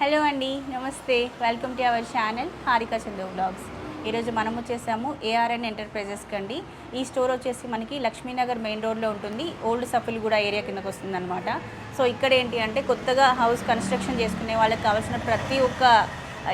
Hello అండి నమస్తే. Welcome to our channel Harika Chandu blogs ఈరోజు మనం వచ్చేసాము ఏఆర్ఎన్ ఎంటర్ప్రైజెస్కి అండి ఈ స్టోర్ వచ్చేసి మనకి లక్ష్మీనగర్ మెయిన్ రోడ్లో ఉంటుంది. ఓల్డ్ సఫిల్గూడ ఏరియా కిందకు వస్తుంది అనమాట సో ఇక్కడ ఏంటి అంటే కొత్తగా హౌస్ కన్స్ట్రక్షన్ చేసుకునే వాళ్ళకి కావాల్సిన ప్రతి ఒక్క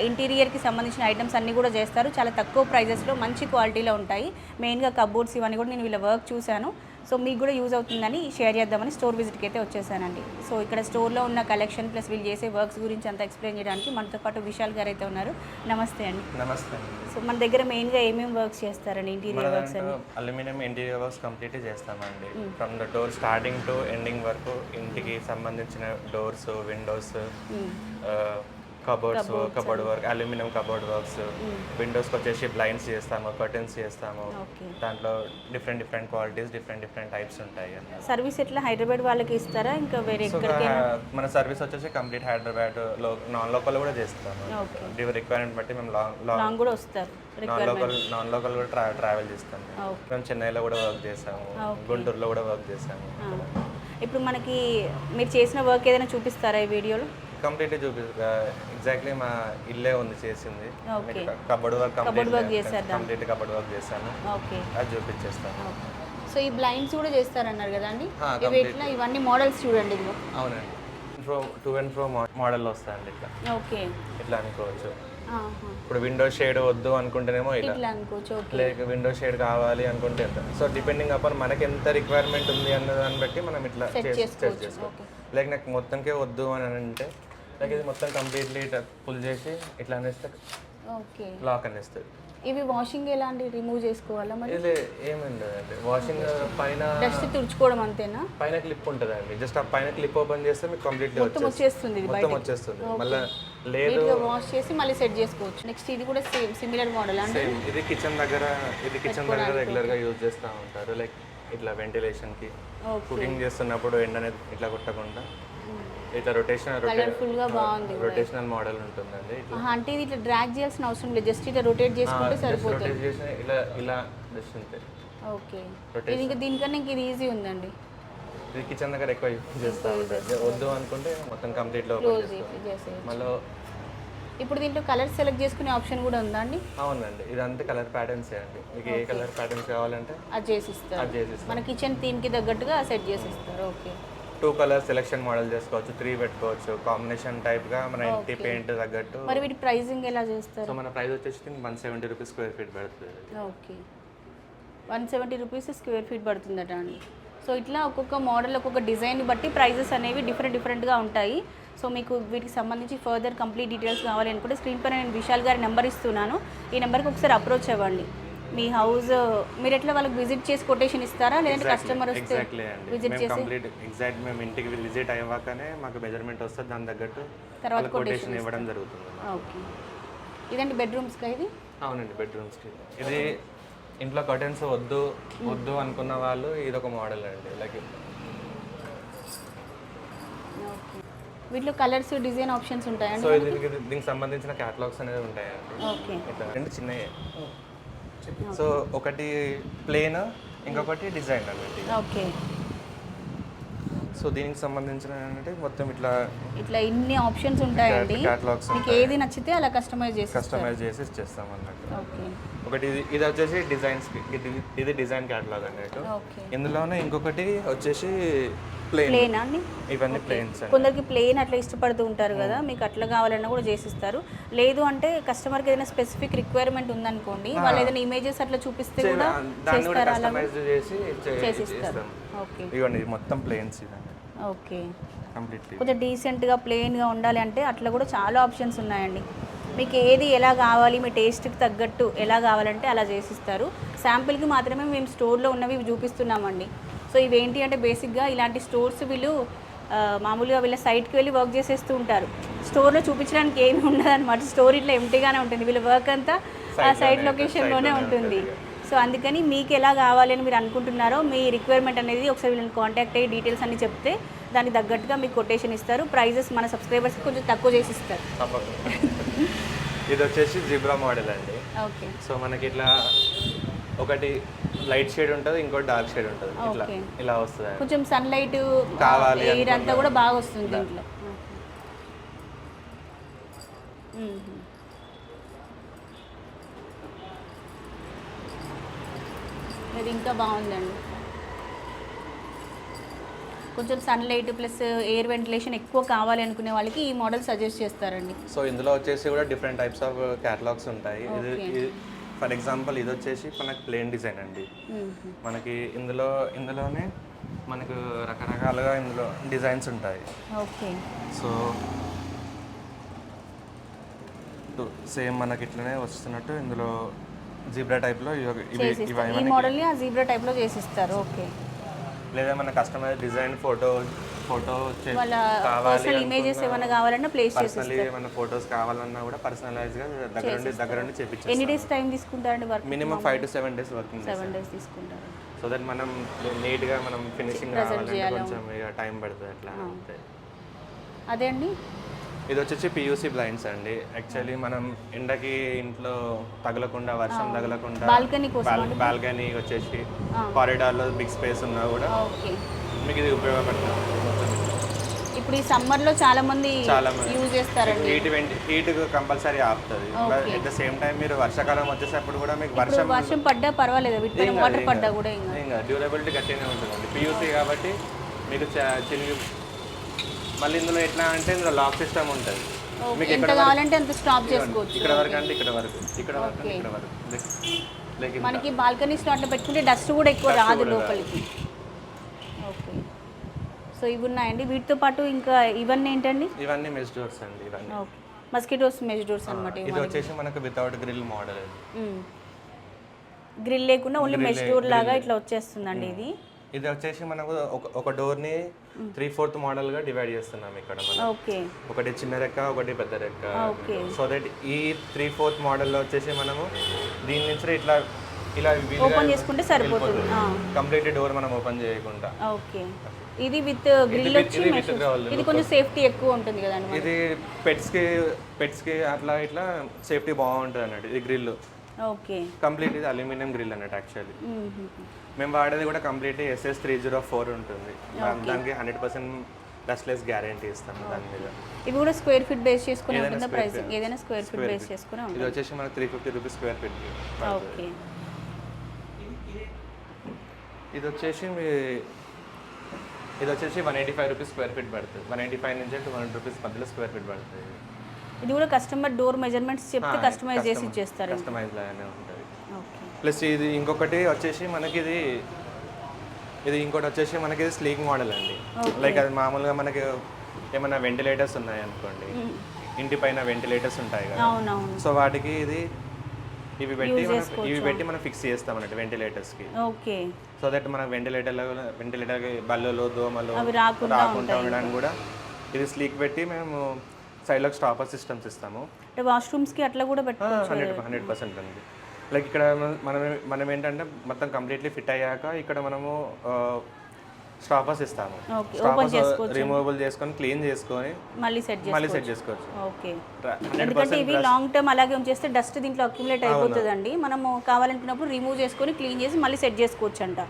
ఇంటీరియర్కి సంబంధించిన ఐటమ్స్ అన్నీ కూడా చేస్తారు. చాలా తక్కువ ప్రైజెస్లో మంచి క్వాలిటీలో ఉంటాయి. మెయిన్గా కబోర్డ్స్ ఇవన్నీ కూడా నేను వీళ్ళ వర్క్ చూశాను. సో మీకు కూడా యూజ్ అవుతుందని షేర్ చేద్దామని స్టోర్ విజిట్కి అయితే వచ్చేసానండి. సో ఇక్కడ స్టోర్లో ఉన్న కలెక్షన్ ప్లస్ వీళ్ళు చేసే వర్క్స్ గురించి అంతా ఎక్స్ప్లెయిన్ చేయడానికి మనతో పాటు విశాల్ గారు అయితే ఉన్నారు. నమస్తే అండి. నమస్తే. సో మన దగ్గర మెయిన్గా ఏమేమి వర్క్స్ చేస్తారండి? Interior works aluminium interior works complete చేస్తామండి. From the door starting to ending వరకు ఇంటికి సంబంధించిన doors windows cupboards cupboard work aluminium cupboard works విండోస్కి వచ్చేసి బ్లైండ్స్ చేస్తాము కర్టన్స్ చేస్తాము. దాంట్లో different different qualities different different types ఉంటాయి. సర్వీస్ ఎట్లా? హైదరాబాద్ వాళ్ళకి ఇస్తారా? ఇంకా వేరే మన సర్వీస్ వచ్చేసి కంప్లీట్ హైదరాబాద్లో నాన్ లోకల్ కూడా చేస్తాము రిక్వైర్మెంట్ బట్టి మేము లాంగ్ లాంగ్ కూడా వస్తారు నాన్ లోకల్ నాన్ లోకల్ కూడా ట్రా ట్రావెల్ చేస్తాం మేము. చెన్నైలో కూడా వర్క్ చేసాము గుంటూరులో కూడా వర్క్ చేసాము ఆ. ఇప్పుడు మనకి మీరు చేసిన వర్క్ ఏదైనా చూపిస్తారా ఈ వీడియోలో కంప్లీట్ చూపి ఎగ్జాక్ట్లీ మా ఇల్లే ఉంది చేసింది. కబడ్ వర్క్ దాన్ని. కంప్లీట్ కబడ్ వర్క్ చేశాను. అది చూపించేస్తాను. సో ఈ బ్లైండ్స్ కూడా చేస్తారన్నారు కదా అండి? ఎట్లా ఇవన్నీ మోడల్స్ చూడండి అవునండి. Pro two and pro model వస్తాయండి ఇట్లా. ఓకే. ఇట్లా అనుకోవచ్చు. ఇప్పుడు విండో షేడ్ వద్దు అనుకుంటేనేమో ఇట్లా లేక విండో షేడ్ కావాలి అనుకుంటే సో డిపెండింగ్ అపాన్ మనకి ఎంత రిక్వైర్మెంట్ ఉంది అన్న దాన్ని బట్టి మనం ఇట్లా చేసుకోవచ్చు. లైక్ నాకు మొత్తంకే వద్దు అని అంటే లైక్ ఇది మొత్తం కంప్లీట్లీ పుల్ చేసి ఇట్లా అనేస్తే ఓకే. లాక్ అనేస్తుంది ఇవి వాషింగ్ ఎలాంటి రిమూవ్ చేసుకోవాలా మరి? ఇది ఏముండదండి వాషింగ్ పైన డస్ట్ తుడుచుకోవడం అంతేనా? పైన క్లిప్ ఉంటుందండి. జస్ట్ ఆ పైన క్లిప్ ఓపెన్ చేస్తే మీకు కంప్లీట్లీ మొత్తం వచ్చేస్తుంది. ఇది మొత్తం వచ్చేస్తుంది. మళ్ళీ లేదు వాష్ చేసి మళ్ళీ సెట్ చేసుకోవచ్చు. నెక్స్ట్ ఇది కూడా సేమ్ సిమిలర్ మోడల్ అండి? ఇది కిచెన్ దగ్గర ఇది కిచెన్ దగ్గర రెగ్యులర్గా యూజ్ చేస్తూ ఉంటారు. లైక్ ఇట్లా వెంటిలేషన్కి ఓకే కుకింగ్ చేస్తున్నప్పుడు ఎండ అనేది ఇట్లా కొట్టకుండా ఇట్లా రొటేషన్ కలర్ఫుల్గా బాగుంది. రొటేషనల్ మోడల్ ఉంటుందండి ఇట్లా. అంటే ఇది ఇట్లా డ్రాగ్ చేయాల్సిన అవసరం లేదు. జస్ట్ ఇట్లా రొటేట్ చేసుకుంటే సరిపోతుంది. రొటేట్ చేసిన ఇలా ఇలా జస్ట్ అంతే ఓకే ఇది ఇంకా దీనికన్నా ఇంక ఇది ఈజీ ఉందండి. ఇది కిచెన్ దగ్గర ఎక్కువ యూజ్ చేస్తూ ఉంటారు. వద్దు అనుకుంటే మొత్తం కంప్లీట్లో క్లోజ్ చేసే. మళ్ళీ ఇప్పుడు దీంట్లో కలర్ సెలెక్ట్ చేసుకునే ఆప్షన్ కూడా ఉందా అండి? అవునండి. ఇదంతా కలర్ ప్యాటర్న్స్ అండి. మీకు ఏ కలర్ ప్యాటర్న్స్ కావాలంటే అది చేసిస్తారు. అది చేసేస్తాం మన కిచెన్ థీమ్కి తగ్గట్టుగా సెట్ చేసిస్తారు. Okay two colour selection model చేసుకోవచ్చు త్రీ పెట్టుకోవచ్చు. కాంబినేషన్ టైప్గా మన ఇంటి పెయింట్ తగ్గట్టు. మరి వీటి ప్రైజింగ్ ఎలా చేస్తారు? సో మన ప్రైస్ వచ్చేసి one seventy rupees square feet పడుతుంది. Okay one seventy rupees square feet పడుతుందట అండి. సో ఇట్లా ఒక్కొక్క మోడల్ ఒక్కొక్క డిజైన్ బట్టి ప్రైజెస్ అనేవి డిఫరెంట్ డిఫరెంట్గా ఉంటాయి. సో మీకు వీటికి సంబంధించి ఫర్దర్ కంప్లీట్ డీటెయిల్స్ కావాలి అనుకుంటే స్క్రీన్ పైన నేను విశాల్ గారి నెంబర్ ఇస్తున్నాను. ఈ నెంబర్కి ఒకసారి అప్రోచ్ అవ్వండి. మీ హౌస్ మీరు ఎట్లా వాళ్ళకి విజిట్ చేసి కొటేషన్ ఇస్తారా? లేదంటే కస్టమర్ వస్తే విజిట్ చేసి కంప్లీట్ ఎగ్జాక్ట్ మేము ఇంటికి విజిట్ అయ్యాకనే మాకు మెజర్మెంట్ వస్తుంది దాని తగ్గట్టు తర్వాత కొటేషన్ ఇవ్వడం జరుగుతుంది ఓకే. ఇదండి బెడ్రూమ్స్కా ఇది? అవునండి బెడ్రూమ్స్కి ఇది ఇంట్లో కర్టెన్స్ వద్దు వద్దు అనుకున్న వాళ్ళు ఇది ఒక మోడల్ అండి. లైక్ ఓకే వీటిలో కలర్స్ డిజైన్ ఆప్షన్స్ ఉంటాయండి సో దీనికి దీనికి సంబంధించిన క్యాటలాగ్స్ అనేది ఉంటాయండి ఓకే. ఇట్లా రెండు చిన్నవి సో ఒకటి ప్లేన్ ఇంకొకటి డిజైన్ అన్నట్టు ఓకే. సో దీనికి సంబంధించిన ఏంటంటే మొత్తం ఇట్లా ఇట్లా ఇన్ని ఆప్షన్స్ ఉంటాయండి. క్యాటలాగ్స్ మీకు ఏది నచ్చితే అలా కస్టమైజ్ చేసి కస్టమైజ్ చేసి ఇచ్చేస్తాం అన్నట్టు. ఓకే. ఒకటి ఇది ఇది వచ్చేసి డిజైన్స్ ఇది డిజైన్ క్యాటలాగ్ అన్నట్టు. ఇందులోనే ఇంకొకటి వచ్చేసి ప్లేన్ అండి? ఇవన్నీ ప్లేన్స్ కొందరికి ప్లేన్ అట్లా ఇష్టపడుతూ ఉంటారు కదా మీకు అట్లా కావాలన్నా కూడా చేసిస్తారు. లేదు అంటే ఓకే ఏదైనా స్పెసిఫిక్ రిక్వైర్మెంట్ ఉందనుకోండి వాళ్ళు ఏదైనా ఇమేజెస్ అట్లా చూపిస్తే కూడా చేస్తారా అలా చేసిస్తారు. ఓకే ఇది మొత్తం ప్లేన్స్ ఇదండి. ఓకే కొంచెం డీసెంట్గా ప్లెయిన్గా ఉండాలి అంటే అట్లా కూడా చాలా ఆప్షన్స్ ఉన్నాయండి. మీకు ఏది ఎలా కావాలి మీ టేస్ట్కి తగ్గట్టు ఎలా కావాలంటే అలా చేసిస్తారు. శాంపిల్కి మాత్రమే మేము స్టోర్లో ఉన్నవి చూపిస్తున్నామండి. సో ఇవేంటి అంటే బేసిక్గా ఇలాంటి స్టోర్స్ వీళ్ళు మామూలుగా వీళ్ళ సైట్కి వెళ్ళి వర్క్ చేసేస్తూ ఉంటారు. స్టోర్లో చూపించడానికి ఏమి ఉండదు అనమాట స్టోర్ ఇట్లా ఎంటీగానే ఉంటుంది. వీళ్ళ వర్క్ అంతా ఆ సైట్ లొకేషన్లోనే ఉంటుంది. సో అందుకని మీకు ఎలా కావాలి అని మీరు అనుకుంటున్నారో మీ రిక్వైర్మెంట్ అనేది ఒకసారి వీళ్ళని కాంటాక్ట్ అయ్యి డీటెయిల్స్ అన్ని చెప్తే దానికి తగ్గట్టుగా మీకు కొటేషన్ ఇస్తారు. ప్రైజెస్ మన సబ్స్క్రైబర్స్కి కొంచెం తక్కువ చేసి ఇస్తారు. ఇది వచ్చేసి జిబ్రా మోడల్ అండి. ఓకే సో మనకి ఇట్లా ఒకటి లైట్ షేడ్ ఉంటుంది ఇంకోటి డార్క్ షేడ్ ఉంటుంది. ఇట్లా. ఇలా వస్తుంది. కొంచెం సన్లైట్ కావాలి ఎయిర్ అంతా కూడా బాగా వస్తుంది దీంట్లో. ఇది ఇంకా బాగుందండి. కొంచెం సన్లైట్ ప్లస్ ఎయిర్ వెంటిలేషన్ ఎక్కువ కావాలి అనుకునే వాళ్ళకి ఈ మోడల్ సజెస్ట్ చేస్తారండి. సో ఇందులో వచ్చేసి కూడా డిఫరెంట్ టైప్స్ ఆఫ్ క్యాటలాగ్స్ ఉంటాయి. ఇది ఫర్ ఎగ్జాంపుల్ ఇది వచ్చేసి మనకి ప్లేన్ డిజైన్ అండి. మనకి ఇందులో ఇందులోనే మనకు రకరకాలుగా ఇందులో డిజైన్స్ ఉంటాయి. ఓకే. సో సేమ్ మనకి ఇట్లనే వస్తున్నట్టు ఇందులో జీబ్రా టైప్లో ఇవి మోడల్ని ఆ జీబ్రా టైప్లో చేసిస్తారు. ఓకే. లేదా మన కస్టమైజ్ డిజైన్ ఫోటో ఫోటో వాళ్ళ కావాలి పర్సనల్ ఇమేజెస్ ఏమైనా కావాలన్నా ప్లేస్ చేసి ఏమైనా ఫోటోస్ కావాలన్నా కూడా పర్సనలైజ్గా దగ్గర దగ్గర నుండి చేపించారు ఎన్ని డేస్ టైం తీసుకుంటారండి work minimum five to seven days working seven days తీసుకుంటారు. సో దట్ మనం నీట్గా మనం ఫినిషింగ్ రావాలంటే కొంచెం ఇక టైం పడుతుంది అట్లా అంతే. అదే అండి? ఇది వచ్చేసి పియూసీ బ్లైండ్స్ అండి. యాక్చువల్లీ మనం ఎండకి ఇంట్లో తగలకుండా వర్షం తగలకుండా బాల్కనీ వచ్చేసి కారిడార్లో బిగ్ స్పేస్ ఉన్నా కూడా మీకు ఇది ఉపయోగపడుతుంది. ఇప్పుడు ఈ సమ్మర్లో చాలా మంది. యూజ్ చేస్తారండి. హీట్ హీట్ కంపల్సరీ ఆపుతుంది. అట్ ద సేమ్ టైం మీరు వర్షాకాలం వచ్చేసప్పుడు కూడా మీకు వర్షం వర్షం పడ్డా పర్వాలేదు వీటిపైన వాటర్ పడ్డా కూడా ఇంకా. డ్యూరబిలిటీ గట్టిగానే ఉంటుందండి. పియూసీ కాబట్టి మీకు చ- చిరిగి మళ్ళీ ఇందులో ఎట్లా అంటే ఇందులో లాక్ సిస్టమ్ ఉంటుంది. ఓకే. ఎంత కావాలంటే అంత స్టాప్ చేసుకోవచ్చు ఇక్కడ వరకు అంటే ఇక్కడ వరకు ఇక్కడ వరకు ఇక్కడ వరకు. మనకి బాల్కనీస్లో అట్లా పెట్టుకుంటే డస్ట్ కూడా ఎక్కువ రాదు. లోపలికి. సో ఇవి ఉన్నాయండి. వీటితో పాటు ఇంకా ఇవన్నీ ఏంటండి? ఇవన్నీ మెస్ డోర్స్ అండి ఇవన్నీ. ఓకే. మస్కిటోస్ మెజ్ డోర్స్ అనమాట ఇది వచ్చేసి మనకు వితౌట్ గ్రిల్ మోడల్ గ్రిల్ లేకుండా ఓన్లీ మెజ్ డోర్ లాగా ఇట్లా వచ్చేస్తుందండి ఇది? ఇది వచ్చేసి మనకు ఒక ఒక డోర్ని త్రీ ఫోర్త్ మోడల్గా డివైడ్ చేస్తున్నాం ఇక్కడ మనం. ఓకే. ఒకటి చిన్న రెక్క ఒకటి పెద్ద రెక్క. ఓకే. సో దట్ ఈ త్రీ ఫోర్త్ మోడల్లో వచ్చేసి మనము దీని నుంచి ఇట్లా ఇలా ఓపెన్ చేసుకుంటే సరిపోతుంది. కంప్లీట్ డోర్ మనం ఓపెన్ చేయకుండా. ఓకే. ఇది విత్ గ్రిల్ వచ్చి ఇది. ఇది కొంచెం సేఫ్టీ ఎక్కువ ఉంటుంది కదండి. ఇది పెట్స్కి పెట్స్కి అట్లా ఇట్లా సేఫ్టీ బాగుంటుంది అన్నట్టు ఇది గ్రిల్. ఓకే. కంప్లీట్ ఇది అల్యూమినియం గ్రిల్ అన్నట్టు యాక్చువల్లీ మ్మ్. వాడేది కూడా complete SS three zero four ఉంటుంది. దాని- దానికి హండ్రెడ్ పర్సెంట్ డస్ట్లెస్ గ్యారంటీ ఇస్తాము దాని మీద. ఇవి కూడా స్క్వేర్ ఫీట్ బేస్ చేసుకుని ఉంటుందా feet. ఏదైనా స్క్వేర్ ఫీట్ బేస్. చేసుకుని ఇది వచ్చేసి మనకు three fifty rupees square feet okay. ఇది వచ్చేసి ఇది వచ్చేసి one eighty five rupees square feet పడుతుంది. వన్ ఎయిటీ ఫైవ్ నుంచి టూ హండ్రెడ్ రూపీస్ మధ్యలో స్క్వేర్ ఫీట్ పడుతుంది. ఇది కూడా కస్టమర్ డోర్ మెజర్మెంట్స్ చెప్తే కస్టమైజ్ చేసి ఇచ్చేస్తారు. కస్టమైజ్ లాగానే ఉంటుంది. ప్లస్ ఇది ఇంకొకటి వచ్చేసి మనకి ఇది ఇది ఇంకోటి వచ్చేసి మనకి ఇది స్లీక్ మోడల్ అండి. లైక్ అది మామూలుగా మనకి ఏమైనా వెంటిలేటర్స్ ఉన్నాయి అనుకోండి ఇంటి పైన వెంటిలేటర్స్ ఉంటాయి కదా. సో వాటికి ఇది ఇవి పెట్టి మనం ఇవి పెట్టి మనం ఫిక్స్ చేస్తాం అన్నట్టు వెంటిలేటర్స్కి ఓకే. సో దట్ మన వెంటిలేటర్ వెంటిలేటర్కి బల్లులు దోమలు అవి రాకుండా రాకుండా ఉండడానికి కూడా ఇది స్లీక్ పెట్టి మేము సైడ్లోకి స్టాపర్ సిస్టమ్స్ ఇస్తాము. అంటే వాష్రూమ్స్కి అట్లా కూడా పెట్టుకోవచ్చు. హండ్రెడ్ హండ్రెడ్ పర్సెంట్ అండి. లైక్ ఇక్కడ మనం మనం ఏంటంటే మొత్తం కంప్లీట్లీ ఫిట్ అయ్యాక ఇక్కడ మనము స్టాపర్స్ ఇస్తాము. స్టాపర్స్ రిమూవబుల్ చేసుకొని క్లీన్ చేసుకొని మళ్ళీ సెట్ మళ్ళీ సెట్ చేసుకోవచ్చు. ఓకే. ఎందుకంటే ఇవి లాంగ్ టర్మ్ అలాగే ఉంచేస్తే డస్ట్ దీంట్లో అక్యుములేట్ అయిపోతుందండి. మనము కావాలనుకున్నప్పుడు రిమూవ్ చేసుకొని క్లీన్ చేసి మళ్ళీ సెట్ చేసుకోవచ్చు అంట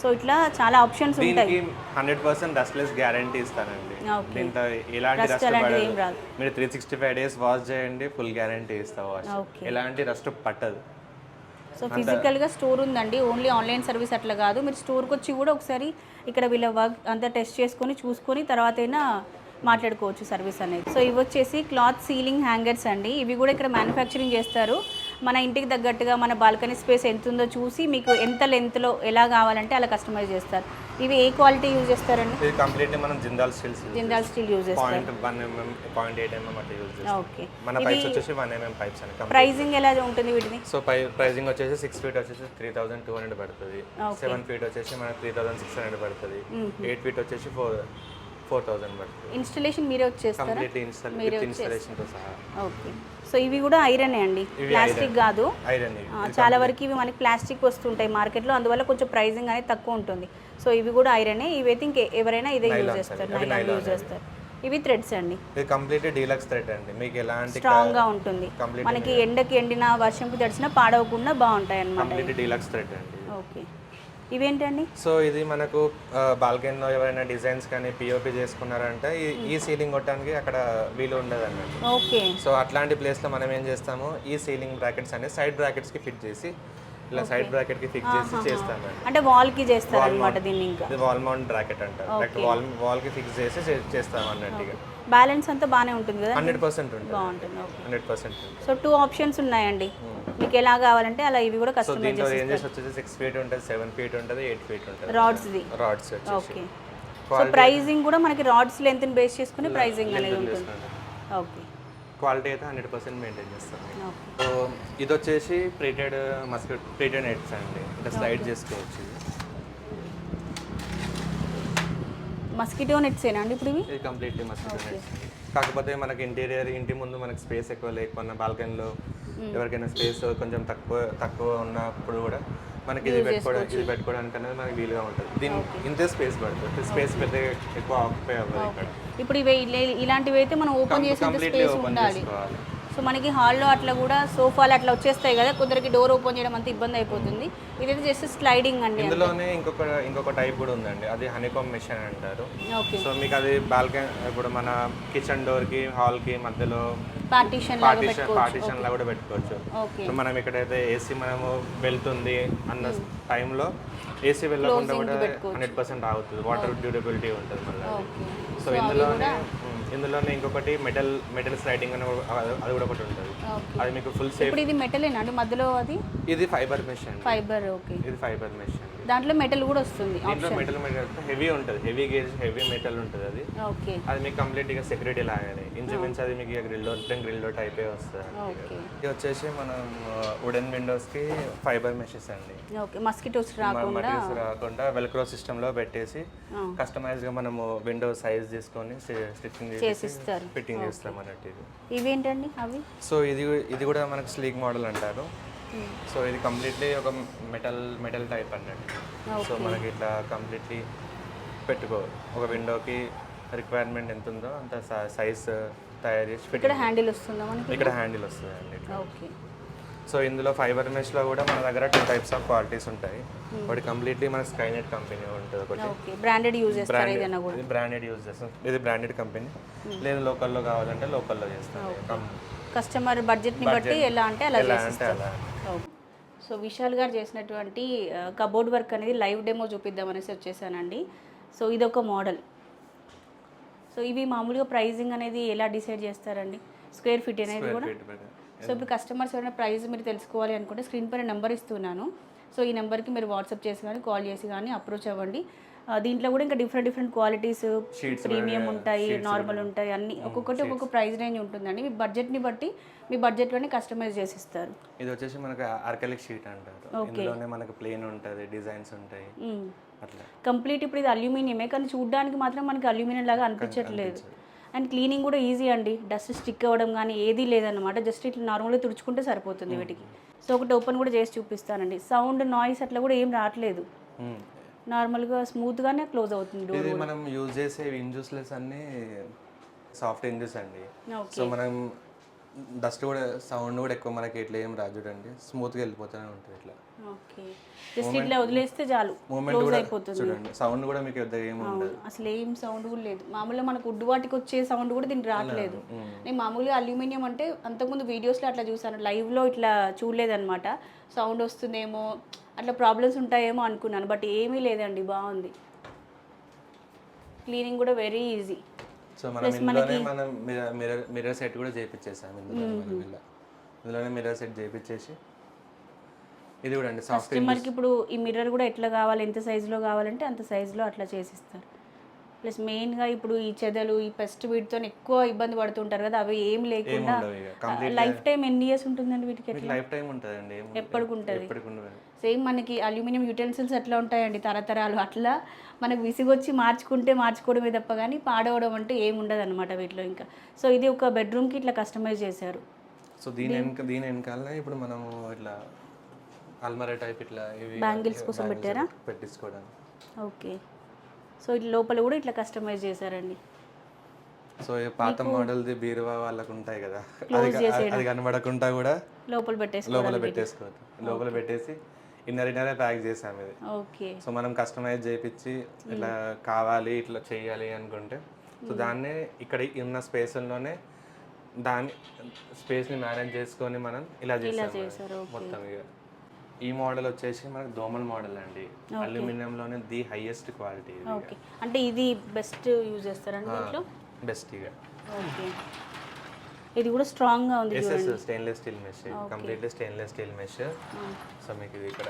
సో ఇట్లా చాలా ఆప్షన్స్ ఉంటాయి. హండ్రెడ్ పర్సెంట్ డస్ట్లెస్ గ్యారంటీ ఇస్తానండి. దీంట్లో ఎలాంటి రాదు. మీరు three sixty five days wash చేయండి ఫుల్ గ్యారంటీ ఇస్తా వాష్ ఎలాంటి రస్ట్ పట్టదు. సో ఫిజికల్గా స్టోర్ ఉందండి. ఓన్లీ ఆన్లైన్ సర్వీస్ అట్లా కాదు. మీరు స్టోర్కి వచ్చి కూడా ఒకసారి ఇక్కడ వీళ్ళ వర్క్ అంతా టెస్ట్ చేసుకొని చూసుకొని తర్వాత అయినా మాట్లాడుకోవచ్చు సర్వీస్ అనేది. సో ఇవి వచ్చేసి క్లాత్ సీలింగ్ హ్యాంగర్స్ అండి. ఇవి కూడా ఇక్కడ మ్యానుఫ్యాక్చరింగ్ చేస్తారు. మన ఇంటికి తగ్గట్టుగా మన బాల్కనీ స్పేస్ ఎంత ఉందో చూసి మీకు ఎంత లెంత్లో ఎలా కావాలంటే అలా కస్టమైజ్ చేస్తారు. ఇవి ఏ క్వాలిటీ యూజ్ చేస్తారండి? ఇది కంప్లీట్లీ మనం Jindal steels Jindal steel use చేస్తారు point one MM point eight MM అట్లా యూజ్ చేస్తాం. ఓకే. మన పైప్స్ వచ్చేసి వన్ ఎంఎం పైప్స్ అని ప్రైజింగ్ ఎలా ఉంటుంది వీటిని సో ప్రైజింగ్ వచ్చేసి సిక్స్ ఫీట్ వచ్చేసి త్రీ థౌసండ్ టూ హండ్రెడ్ పడుతుంది. సెవెన్ ఫీట్ వచ్చేసి మనకి త్రీ థౌసండ్ సిక్స్ హండ్రెడ్ పడుతుంది. ఎయిట్ ఫీట్ వచ్చేసి ఫోర్ ఫోర్ థౌసండ్ పడుతుంది. ఇన్స్టలేషన్ మీరే వచ్చేస్తారా? కంప్లీట్లీ ఇన్స్టాల్ విత్ ఇన్స్టాలేషన్తో సహా. ఓకే. సో ఇవి కూడా ఐరన్ అండి. ప్లాస్టిక్ కాదు. చాలా వరకు ఇవి మనకి ప్లాస్టిక్ వస్తుంటాయి మార్కెట్లో అందువల్ల కొంచెం ప్రైజింగ్ అనేది తక్కువ ఉంటుంది. సో ఇవి కూడా ఐరనే. ఇవైతే ఇంక ఎవరైనా ఇదే యూజ్ చేస్తారు. నైలాన్ యూజ్ చేస్తారు. ఇవి థ్రెడ్స్ అండి. ఇది కంప్లీట్లీ డీలక్స్ థ్రెడ్ అండి. మీకు ఎలాంటి స్ట్రాంగ్గా ఉంటుంది. మనకి ఎండకి ఎండిన వర్షంకి తడిచినా పాడవకుండా బాగుంటాయి అన్నమాట కంప్లీట్లీ డీలక్స్ థ్రెడ్ అండి. ఓకే. ఇవేంటండి? సో ఇది మనకు బాల్కనీలో ఎవరైనా డిజైన్స్ కానీ పిఓపి చేసుకున్నారంటే ఈ- సీలింగ్ కొట్టడానికి అక్కడ వీలు ఉండదు అన్నట్టు ఓకే. సో అట్లాంటి ప్లేస్లో మనం ఏం చేస్తాము? ఈ సీలింగ్ బ్రాకెట్స్ అనేది సైడ్ బ్రాకెట్స్కి ఫిట్ చేసి ఇలా సైడ్ బ్రాకెట్కి ఫిక్స్ చేసి చేస్తాము అంటే వాల్కి చేస్తారు అనమాట దీన్ని ఇంకా? ఇది వాల్ మౌంట్ బ్రాకెట్ అంటారు. లైక్ వాల్ వాల్కి ఫిక్స్ చేసి చేస్తాం అన్నట్టుగా బ్యాలెన్స్ అంతా బాగానే ఉంటుంది కదా? హండ్రెడ్ పర్సెంట్ ఉంటుంది. బాగుంటుంది. Okay. Hundred percent so two options ఉన్నాయండి. మీకు ఎలా కావాలంటే అలా ఇవి కూడా కస్టమైజ్ రేంజెస్ వచ్చేసి సిక్స్ ఫీట్ ఉంటుంది సెవెన్ ఫీట్ ఉంటుంది ఎయిట్ ఫీట్ ఉంటుంది. రాడ్స్ది రాడ్స్ వచ్చేసి. ఓకే సో ప్రైజింగ్ కూడా మనకి రాడ్స్ లెంత్ని బేస్ చేసుకుని ప్రైజింగ్ అనేది ఉంటుంది. ఓకే క్వాలిటీ అయితే హండ్రెడ్ పర్సెంట్ మెయింటైన్ చేస్తాం. సో ఇది వచ్చేసి ప్రీటెడ్ మస్కిట్ ప్రీటెడ్ నెట్స్ అండి. అంటే స్లైడ్ చేసుకోవచ్చు. మస్కిటో నెట్సేనా అండి ఇప్పుడు ఇవి? కంప్లీట్లీ మస్కిటో నెట్స్ కాకపోతే మనకి ఇంటీరియర్ ఇంటి ముందు మనకి స్పేస్ ఎక్కువ లేకపోయినా బాల్కనీలో ఎవరికైనా స్పేస్ కొంచెం తక్కువ తక్కువ ఉన్నప్పుడు కూడా మనకి ఇది పెట్టుకోవడం ఇది పెట్టుకోవడానికి అనేది మనకి వీలుగా ఉంటుంది. దీని ఇంతే స్పేస్ పడుతుంది. స్పేస్ పెద్ద ఎక్కువ ఆక్యుపై అవ్వదు ఇక్కడ. ఇప్పుడు ఇవి ఇలా- ఇలాంటివి అయితే మనం ఓపెన్ చేసేంత కంప్లీట్లీ ఓపెన్ చేసుకోవాలి. సో మనకి హాల్లో అట్లా కూడా సోఫాలు అట్లా వచ్చేస్తాయి కదా కొందరికి డోర్ ఓపెన్ చేయడం అంత ఇబ్బంది అయిపోతుంది. ఇదైతే జస్ట్ స్లైడింగ్ అండి ఇందులోనే ఇంకొక ఇంకొక టైప్ కూడా ఉందండి. అది హనీకామ్ మిషన్ అంటారు. సో మీకు అది బాల్కనీ ఇప్పుడు మన కిచెన్ డోర్కి హాల్కి మధ్యలో పార్టీషన్ పార్టీషన్ పార్టీషన్ లా కూడా పెట్టుకోవచ్చు. సో మనం ఇక్కడైతే ఏసీ మనము వెళ్తుంది అన్న టైంలో ఏసీ వెళ్ళకుండా కూడా హండ్రెడ్ పర్సెంట్ ఆగుతుంది. వాటర్ డ్యూరబిలిటీ ఉంటుంది మళ్ళీ సో ఇందులోనే ఇందులోనే ఇంకొకటి మెటల్ మెటల్ స్లైడింగ్ అని అది కూడా ఒకటి ఉంటుంది. అది మీకు ఫుల్ సేఫ్ ఇప్పుడు ఇది మెటలేనా అండి? మధ్యలో అది? ఇది ఫైబర్ మెష్ అండి. Fibre okay. ఇది ఫైబర్ మెష్ అండి. దాంట్లో మెటల్ కూడా వస్తుంది దీంట్లో మెటల్ మెటల్ హెవీ ఉంటుంది. హెవీ గేజ్ హెవీ మెటల్ ఉంటుంది అది. ఓకే అది మీకు కంప్లీట్గా సెక్యూరిటీ లాగానే. ఇంచుమించు అది మీకు గ్రిల్ డోర్ గ్రిల్ డోర్ టైపే వస్తుంది. ఓకే ఇది వచ్చేసి మనం వుడెన్ విండోస్కి ఫైబర్ మెషెస్ అండి. ఓకే మస్కిటోస్ రాకుండా? రాకుండా వెల్క్రో సిస్టంలో పెట్టేసి ఆ. కస్టమైజ్గా మనము విండో సైజ్ తీసుకొని స్టిచ్చింగ్ చేసి చేసిస్తారు. ఫిట్టింగ్ చేస్తాం అన్నట్టు ఇది. ఇవేంటండి అవి? సో ఇది ఇది కూడా మనకు స్లీక్ మోడల్ అంటారు. సో ఇది కంప్లీట్లీ ఒక మెటల్ మెటల్ టైప్ అన్నట్టు సో మనకి ఇట్లా కంప్లీట్లీ పెట్టుకో. ఒక విండోకి రిక్వైర్మెంట్ ఎంత ఉందో అంత సైజ్ తయారు చేసి ఇక్కడ హ్యాండిల్ వస్తుందా మనకి ఇక్కడ హ్యాండిల్ వస్తుంది అండి ఓకే సో ఇందులో ఫైబర్ మెష్లో కూడా మన దగ్గర టూ టైప్స్ ఆఫ్ క్వాలిటీస్ ఉంటాయి. ఒకటి కంప్లీట్లీ మన స్కైనెట్ కంపెనీ ఉంటుంది ఒకటి. బ్రాండెడ్ యూజ్ చేస్తారు బ్రాండెడ్ యూజ్ చేస్తాం. ఇది బ్రాండెడ్ కంపెనీ లేదు లోకల్లో కావాలంటే లోకల్లో చేస్తాం. కస్టమర్ బడ్జెట్ని బట్టి ఎలా అంటే అలా అంటే అలా. సో విశాల్ గారు చేసినటువంటి కబోర్డ్ వర్క్ అనేది లైవ్ డెమో చూపిద్దామనేసి వచ్చేసానండి. సో ఇదొక మోడల్. సో ఇవి మామూలుగా ప్రైజింగ్ అనేది ఎలా డిసైడ్ చేస్తారండి? స్క్వేర్ ఫీట్ అనేది కూడా. సో ఇప్పుడు కస్టమర్స్ ఎవరైనా ప్రైస్ మీరు తెలుసుకోవాలి అనుకుంటే స్క్రీన్ పైన నెంబర్ ఇస్తున్నాను. సో ఈ నెంబర్కి మీరు వాట్సాప్ చేసి కానీ కాల్ చేసి కానీ అప్రోచ్ అవ్వండి. దీంట్లో కూడా ఇంకా డిఫరెంట్ డిఫరెంట్ క్వాలిటీస్ ప్రీమియం ఉంటాయి నార్మల్ ఉంటాయి అన్ని ఒక్కొక్కటి ఒక్కొక్క ప్రైస్ రేంజ్ ఉంటుందండి. మీ బడ్జెట్ని బట్టి మీ బడ్జెట్లోనే కస్టమైజ్ చేసి ఇస్తారు ఇది వచ్చేసి మనకి ఆర్కలిక్ షీట్ అంటారు. ఇందులోనే మనకి ప్లేన్ ఉంటుంది డిజైన్స్ ఉంటాయి. అట్లా. కంప్లీట్ ఇప్పుడు ఇది అల్యూమినియమే కానీ చూడడానికి మాత్రం మనకి అల్యూమినియం లాగా అనిపించట్లేదు. అండ్ క్లీనింగ్ కూడా ఈజీ అండి. డస్ట్ స్టిక్ అవ్వడం కానీ ఏదీ లేదన్నమాట. జస్ట్ ఇట్లా నార్మల్గా తుడుచుకుంటే సరిపోతుంది వీటికి. సో ఒకటి ఓపెన్ కూడా చేసి చూపిస్తానండి. సౌండ్ నాయిస్ అట్లా కూడా ఏం రావట్లేదు. నార్మల్గా స్మూత్గానే క్లోజ్ అవుతుంది డోర్ ఇది మనం యూజ్ చేసే ఇంజూస్లెస్ అన్ని సాఫ్ట్ ఇంజూస్ అండి. సో మనం డస్ట్ కూడా సౌండ్ కూడా ఎక్కువ మనకి ఇట్లా ఏం రాదు చూడండి. స్మూత్గా వెళ్ళిపోతూనే ఉంటుంది ఇట్లా. ఓకే. జస్ట్ ఇట్లా వదిలేస్తే చాలు. మూమెంట్ కూడా అయిపోతుంది. చూడండి. సౌండ్ కూడా మీకు పెద్దగా ఏమి ఉండదు. అసలు ఏం సౌండ్ కూడా లేదు. మామూలుగా మనకు ఉడ్డు వాటికి వచ్చే సౌండ్ కూడా దీనికి రావట్లేదు. నేను మామూలుగా అల్యూమినియం అంటే అంతకుముందు వీడియోస్లో అట్లా చూసాను లైవ్లో ఇట్లా చూడలేదన్నమాట. సౌండ్ వస్తుందేమో అట్లా ప్రాబ్లమ్స్ ఉంటాయేమో అనుకున్నాను బట్ ఏమీ లేదండి బాగుంది. క్లీనింగ్ కూడా వెరీ ఈజీ సో మనం ఇందులోనే మనం మిర్రర్ మిర్రర్ సెట్ కూడా ఇందులో ఇలా. ఇందులోనే మిర్రర్ సెట్ చేపించేసి ఇది కూడా అండి సాఫ్ట్ కస్టమర్కి ఇప్పుడు ఈ మిర్రర్ కూడా ఎట్లా కావాలి ఎంత సైజులో కావాలంటే అంత సైజులో అట్లా చేసిస్తారు. ప్లస్ మెయిన్గా ఇప్పుడు ఈ చెదలు ఈ పెస్ట్ వీటితో ఎక్కువ ఇబ్బంది పడుతుంటారు కదా అవి ఏం లేకుండా లైఫ్ టైం ఎన్ని ఇయర్స్ ఉంటుందండి వీటికి లైఫ్ టైం ఉంటుందండి ఎప్పటికి ఉంటుంది? సేమ్ మనకి అల్యూమినియం యూటెన్సిల్స్ ఎట్లా ఉంటాయండి తరతరాలు? అట్లా మనకు విసిగొచ్చి మార్చుకుంటే మార్చుకోవడమే తప్ప కానీ పాడవడం అంటే ఏమి ఉండదు అనమాట వీటిలో ఇంకా. సో ఇది ఒక బెడ్రూమ్కి ఇట్లా కస్టమైజ్ చేశారు. సో దీని వెనక దీని వెనకాలనే ఇప్పుడు మనము ఇట్లా అల్మరా టైప్ ఇట్లా Bangles కోసం పెట్టారా? పెట్టించుకోవడానికి. ఓకే. సో ఇట్లా లోపల కూడా ఇట్లా కస్టమైజ్ చేశారండి. సో పాత మోడల్ది బీరువా వాళ్ళకు ఉంటాయి కదా. అది కనబడకుండా కూడా లోపల పెట్టేసి లోపల పెట్టేసుకోవచ్చు లోపల పెట్టేసి ఇన్నర్ ఇన్నరే ప్యాక్ చేసాము ఇది. ఓకే. సో మనం కస్టమైజ్ చేయించి ఇట్లా కావాలి ఇట్లా చేయాలి అనుకుంటే. సో దాన్నే ఇక్కడ ఉన్న స్పేస్లోనే దాని స్పేస్ని మేనేజ్ చేసుకొని మనం ఇలా చేసాం మొత్తం ఇక. ఈ మోడల్ వచ్చేసి మనకు దోమల్ మోడల్ అండి. అల్యూమినియంలోనే ది హైయెస్ట్ క్వాలిటీ ఓకే. అంటే ఇది బెస్ట్ యూజ్ చేస్తారండి బెస్ట్ ఇక. ఓకే. ఇది కూడా స్ట్రాంగ్గా ఉంది S S stainless steel mesh completely stainless steel mesh so మీకు ఇది ఇక్కడ.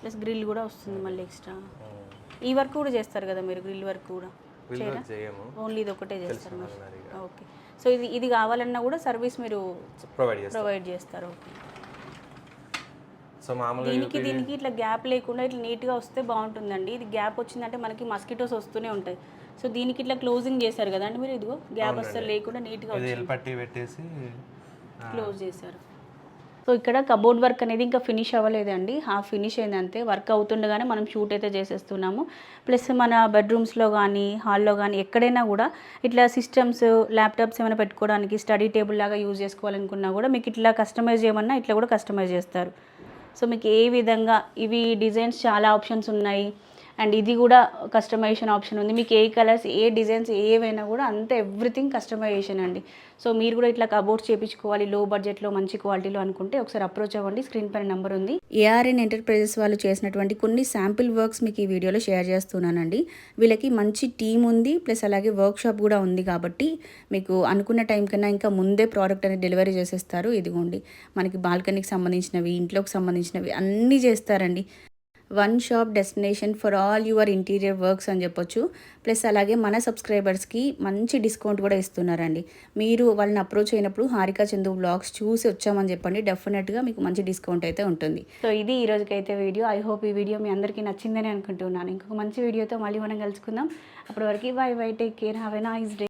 ప్లస్ గ్రిల్ కూడా వస్తుంది మళ్ళీ ఎక్స్ట్రా ఈ వర్క్ కూడా చేస్తారు కదా మీరు గ్రిల్ వర్క్ కూడా? ఓన్లీ ఇది ఒకటే చేస్తారు ఓకే సో ఇది ఇది కావాలన్నా కూడా సర్వీస్ మీరు ప్రొవైడ్ చేస్తారు. ఓకే సో మామూలుగా దీనికి దీనికి ఇట్లా గ్యాప్ లేకుండా ఇట్లా నీట్గా వస్తే బాగుంటుందండి. ఇది గ్యాప్ వచ్చిందంటే మనకి మస్కిటోస్ వస్తూనే ఉంటాయి. సో దీనికి ఇట్లా క్లోజింగ్ చేశారు కదండి మీరు? ఇదిగో గ్యాప్ వస్తే లేకుండా నీట్గా పట్టి పెట్టేసి క్లోజ్ చేశారు. సో ఇక్కడ కబోర్డ్ వర్క్ అనేది ఇంకా ఫినిష్ అవ్వలేదండి. హాఫ్ ఫినిష్ అయింది అంతే. వర్క్ అవుతుండగానే మనం షూట్ అయితే చేసేస్తున్నాము. ప్లస్ మన బెడ్రూమ్స్లో కానీ హాల్లో కానీ ఎక్కడైనా కూడా ఇట్లా సిస్టమ్స్ ల్యాప్టాప్స్ ఏమైనా పెట్టుకోవడానికి స్టడీ టేబుల్ లాగా యూజ్ చేసుకోవాలనుకున్నా కూడా మీకు ఇట్లా కస్టమైజ్ చేయమన్నా ఇట్లా కూడా కస్టమైజ్ చేస్తారు. సో మీకు ఏ విధంగా ఇవి డిజైన్స్ చాలా ఆప్షన్స్ ఉన్నాయి. అండ్ ఇది కూడా కస్టమైజేషన్ ఆప్షన్ ఉంది. మీకు ఏ కలర్స్ ఏ డిజైన్స్ ఏవైనా కూడా అంత ఎవ్రీథింగ్ కస్టమైజేషన్ అండి. సో మీరు కూడా ఇట్లా కబోర్డ్స్ చేయించుకోవాలి లో బడ్జెట్లో మంచి క్వాలిటీలో అనుకుంటే ఒకసారి అప్రోచ్ అవ్వండి. స్క్రీన్ పైన నెంబర్ ఉంది. ఏఆర్ఎన్ ఎంటర్ప్రైజెస్ వాళ్ళు చేసినటువంటి కొన్ని శాంపిల్ వర్క్స్ మీకు ఈ వీడియోలో షేర్ చేస్తున్నానండి. వీళ్ళకి మంచి టీం ఉంది ప్లస్ అలాగే వర్క్ షాప్ కూడా ఉంది కాబట్టి మీకు అనుకున్న టైం కన్నా ఇంకా ముందే ప్రోడక్ట్ అనేది డెలివరీ చేసేస్తారు. ఇదిగోండి మనకి బాల్కనీకి సంబంధించినవి ఇంట్లోకి సంబంధించినవి అన్నీ చేస్తారండి. One shop destination for all your interior works అని చెప్పొచ్చు. ప్లస్ అలాగే మన సబ్స్క్రైబర్స్కి మంచి డిస్కౌంట్ కూడా ఇస్తున్నారండి. మీరు వాళ్ళని అప్రోచ్ అయినప్పుడు హారిక చందు బ్లాగ్స్ చూసి వచ్చామని చెప్పండి. డెఫినెట్గా మీకు మంచి డిస్కౌంట్ అయితే ఉంటుంది. సో ఇది ఈ రోజుకైతే వీడియో. ఐ హోప్ ఈ వీడియో మీ అందరికీ నచ్చిందని అనుకుంటున్నాను. ఇంకొక మంచి వీడియోతో మళ్ళీ మనం కలుసుకుందాం. అప్పటి వరకు bye bye take care have a nice day.